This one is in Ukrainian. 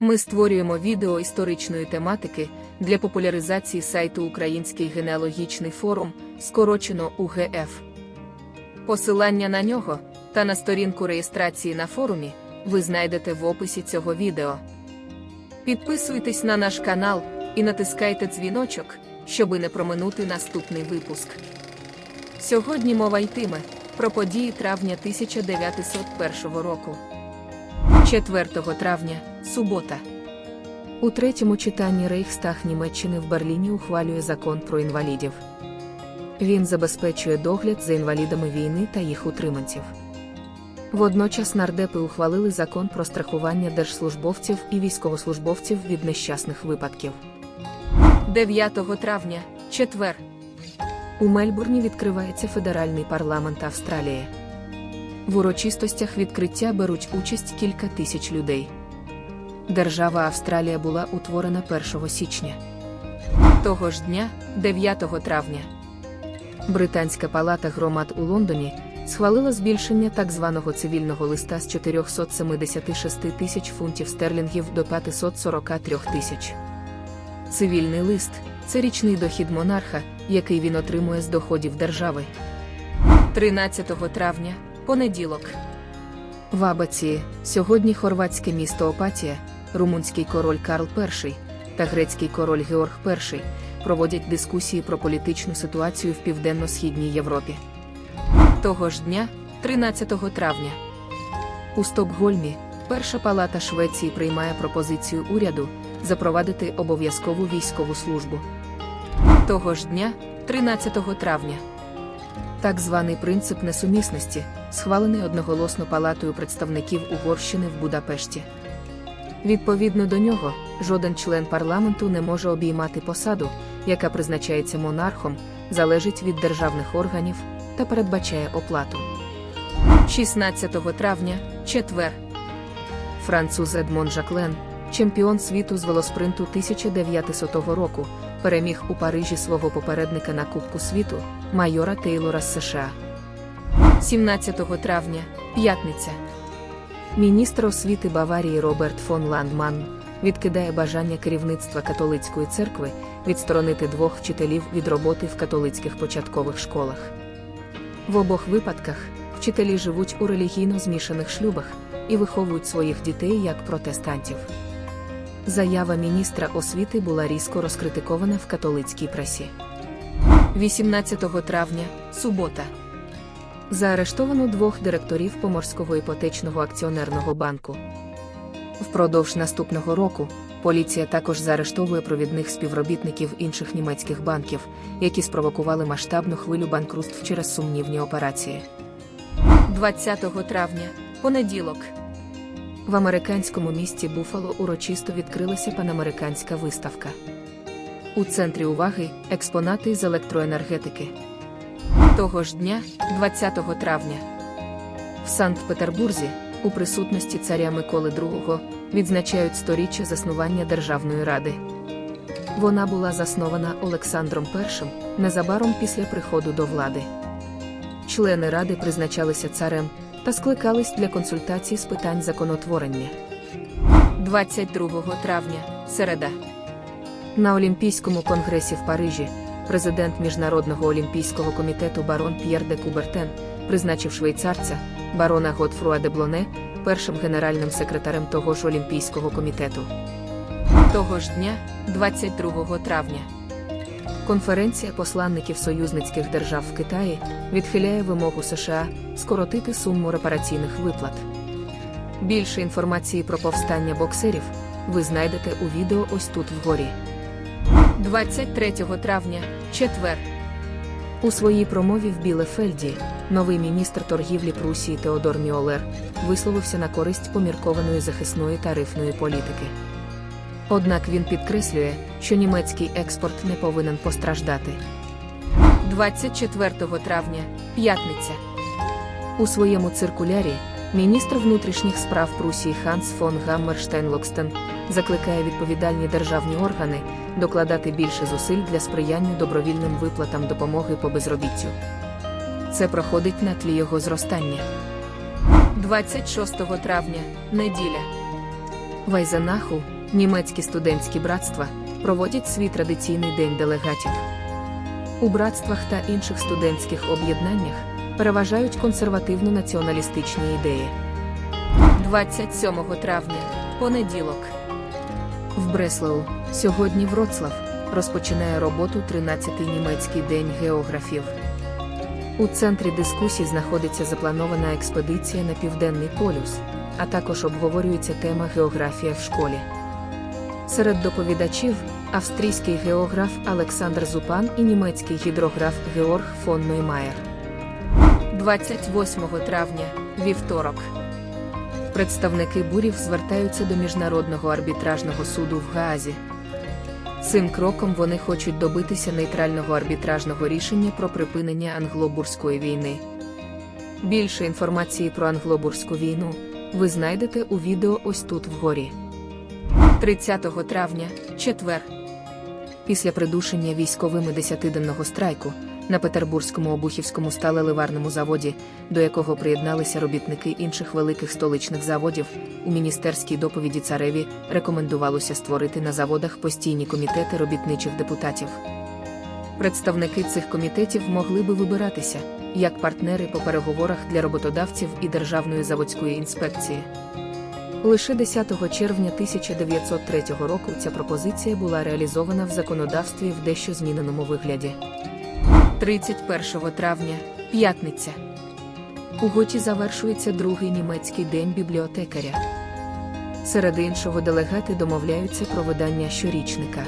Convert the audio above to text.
Ми створюємо відео історичної тематики для популяризації сайту Український генеалогічний форум, скорочено УГФ. Посилання на нього та на сторінку реєстрації на форумі ви знайдете в описі цього відео. Підписуйтесь на наш канал і натискайте дзвіночок, щоби не проминути наступний випуск. Сьогодні мова йтиме про події травня 1901 року. 4 травня, субота. У третьому читанні Рейхстаг Німеччини в Берліні ухвалює закон про інвалідів. Він забезпечує догляд за інвалідами війни та їх утриманців. Водночас нардепи ухвалили закон про страхування держслужбовців і військовослужбовців від нещасних випадків. 9 травня, четвер. У Мельбурні відкривається федеральний парламент Австралії. В урочистостях відкриття беруть участь кілька тисяч людей. Держава Австралія була утворена 1 січня. Того ж дня, 9 травня, Британська палата громад у Лондоні схвалила збільшення так званого цивільного листа з 476 тисяч фунтів стерлінгів до 543 тисяч. Цивільний лист це річний дохід монарха, який він отримує з доходів держави. 13 травня, понеділок. В Абаці сьогодні хорватське місто Опатія, румунський король Карл І та грецький король Георг І проводять дискусії про політичну ситуацію в південно-східній Європі. Того ж дня, 13 травня, у Стокгольмі Перша палата Швеції приймає пропозицію уряду запровадити обов'язкову військову службу. Того ж дня, 13 травня, так званий принцип несумісності, схвалений одноголосно палатою представників Угорщини в Будапешті. Відповідно до нього, жоден член парламенту не може обіймати посаду, яка призначається монархом, залежить від державних органів та передбачає оплату. 16 травня, четвер. Француз Едмон Жаклен, чемпіон світу з велоспринту 1900 року, переміг у Парижі свого попередника на Кубку світу, майора Тейлора з США. 17 травня, п'ятниця. Міністр освіти Баварії Роберт фон Ландман відкидає бажання керівництва католицької церкви відсторонити двох вчителів від роботи в католицьких початкових школах. В обох випадках вчителі живуть у релігійно змішаних шлюбах і виховують своїх дітей як протестантів. Заява міністра освіти була різко розкритикована в католицькій пресі. 18 травня, субота. Заарештовано двох директорів Поморського іпотечного акціонерного банку. Впродовж наступного року поліція також заарештовує провідних співробітників інших німецьких банків, які спровокували масштабну хвилю банкрутств через сумнівні операції. 20 травня, понеділок. В американському місті Буфало урочисто відкрилася панамериканська виставка. У центрі уваги експонати з електроенергетики. Того ж дня, 20 травня, в Санкт-Петербурзі, у присутності царя Миколи II, відзначають сторіччя заснування Державної ради. Вона була заснована Олександром І незабаром після приходу до влади. Члени ради призначалися царем та скликались для консультацій з питань законотворення. 22 травня, середа. На Олімпійському конгресі в Парижі президент Міжнародного олімпійського комітету барон П'єр де Кубертен призначив швейцарця, барона Готфруа де Блоне, першим генеральним секретарем того ж Олімпійського комітету. Того ж дня, 22 травня. Конференція посланників союзницьких держав в Китаї відхиляє вимогу США скоротити суму репараційних виплат. Більше інформації про повстання боксерів ви знайдете у відео ось тут вгорі. 23 травня, четвер. У своїй промові в Білефельді новий міністр торгівлі Прусії Теодор Міолер висловився на користь поміркованої захисної тарифної політики. Однак він підкреслює, що німецький експорт не повинен постраждати. 24 травня, п'ятниця. У своєму циркулярі міністр внутрішніх справ Прусії Ханс фон Гаммерштейн-Локстен закликає відповідальні державні органи докладати більше зусиль для сприяння добровільним виплатам допомоги по безробіттю. Це проходить на тлі його зростання. 26 травня, неділя. Вайзенаху, німецькі студентські братства, проводять свій традиційний день делегатів. У братствах та інших студентських об'єднаннях переважають консервативно-націоналістичні ідеї. 27 травня, понеділок. В Бреслау, сьогодні Вроцлав, розпочинає роботу 13-й німецький день географів. У центрі дискусій знаходиться запланована експедиція на Південний полюс, а також обговорюється тема географія в школі. Серед доповідачів австрійський географ Олександр Зупан і німецький гідрограф Георг фон Ноймаєр. 28 травня, вівторок. Представники бурів звертаються до Міжнародного арбітражного суду в Гаазі. Цим кроком вони хочуть добитися нейтрального арбітражного рішення про припинення англобурської війни. Більше інформації про англобурську війну ви знайдете у відео ось тут вгорі. 30 травня, четвер. Після придушення військовими десятиденного страйку на Петербурзькому обухівському сталеливарному заводі, до якого приєдналися робітники інших великих столичних заводів, у міністерській доповіді цареві рекомендувалося створити на заводах постійні комітети робітничих депутатів. Представники цих комітетів могли би вибиратися як партнери по переговорах для роботодавців і Державної заводської інспекції. Лише 10 червня 1903 року ця пропозиція була реалізована в законодавстві в дещо зміненому вигляді. 31 травня, п'ятниця. У Готі завершується другий німецький день бібліотекаря. Серед іншого делегати домовляються про видання щорічника.